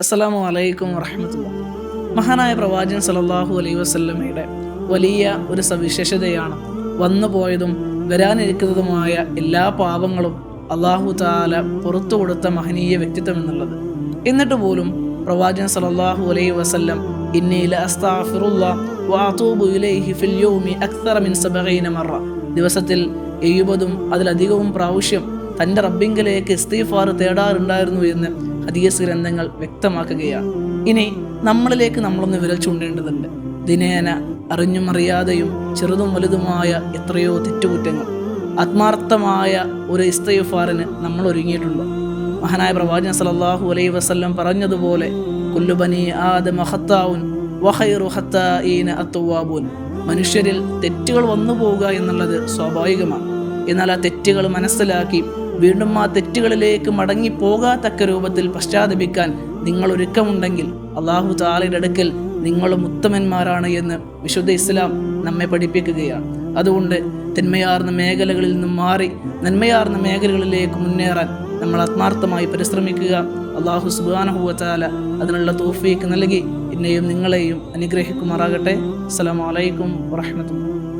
അസ്സലാമു അലൈക്കും വറഹമത്തുള്ള മഹാനായ പ്രവാചകൻ സലല്ലാഹു അലൈ വസ്ല്ലമയുടെ വലിയ ഒരു സവിശേഷതയാണ് വന്നു പോയതും വരാനിരിക്കുന്നതുമായ എല്ലാ പാപങ്ങളും അള്ളാഹു താല പുറത്തു കൊടുത്ത മഹനീയ വ്യക്തിത്വം എന്നുള്ളത്. എന്നിട്ട് പോലും പ്രവാചകൻ സലല്ലാഹു അലൈ വസല്ലം ദിവസത്തിൽ എഴുപതും അതിലധികവും പ്രാവശ്യം തന്റെ റബ്ബിങ്കലേക്ക് ഇസ്തീഫാർ തേടാറുണ്ടായിരുന്നു എന്ന് ഹദീസ് ഗ്രന്ഥങ്ങൾ വ്യക്തമാക്കുകയാണ്. ഇനി നമ്മളിലേക്ക് നമ്മളൊന്ന് വിരൽ ചൂണ്ടേണ്ടതുണ്ട്. ദിനേന അറിഞ്ഞും അറിയാതെയും ചെറുതും വലുതുമായ എത്രയോ തെറ്റുകുറ്റങ്ങൾ. ആത്മാർത്ഥമായ ഒരു ഇസ്തീഫാറിന് നമ്മൾ ഒരുങ്ങിയിട്ടുണ്ടോ. മഹാനായ പ്രവാചകൻ സലല്ലാഹു അലൈഹി വസല്ലം പറഞ്ഞതുപോലെ കുല്ലുബനി ആദ് മനുഷ്യരിൽ തെറ്റുകൾ വന്നു പോവുക എന്നുള്ളത് സ്വാഭാവികമാണ്. എന്നാൽ ആ തെറ്റുകൾ മനസ്സിലാക്കി വീണ്ടും ആ തെറ്റുകളിലേക്ക് മടങ്ങി പോകാത്തക്ക രൂപത്തിൽ പശ്ചാത്തപിക്കാൻ നിങ്ങൾ ഒരുക്കമുണ്ടെങ്കിൽ അള്ളാഹു താലയുടെ അടുക്കൽ നിങ്ങളും ഉത്തമന്മാരാണ് എന്ന് വിശുദ്ധ ഇസ്ലാം നമ്മെ പഠിപ്പിക്കുകയാണ്. അതുകൊണ്ട് തിന്മയാർന്ന മേഖലകളിൽ നിന്നും മാറി നന്മയാർന്ന മേഖലകളിലേക്ക് മുന്നേറാൻ നമ്മൾ ആത്മാർത്ഥമായി പരിശ്രമിക്കുക. അള്ളാഹു സുബാനഹുവല അതിനുള്ള തോഫീക്ക് നൽകി. എന്നെയും നിങ്ങളെയും അനുഗ്രഹിക്കുമാറാകട്ടെ. അസ്സലാമു അലൈക്കും വറഹ്മത്തുള്ളാഹി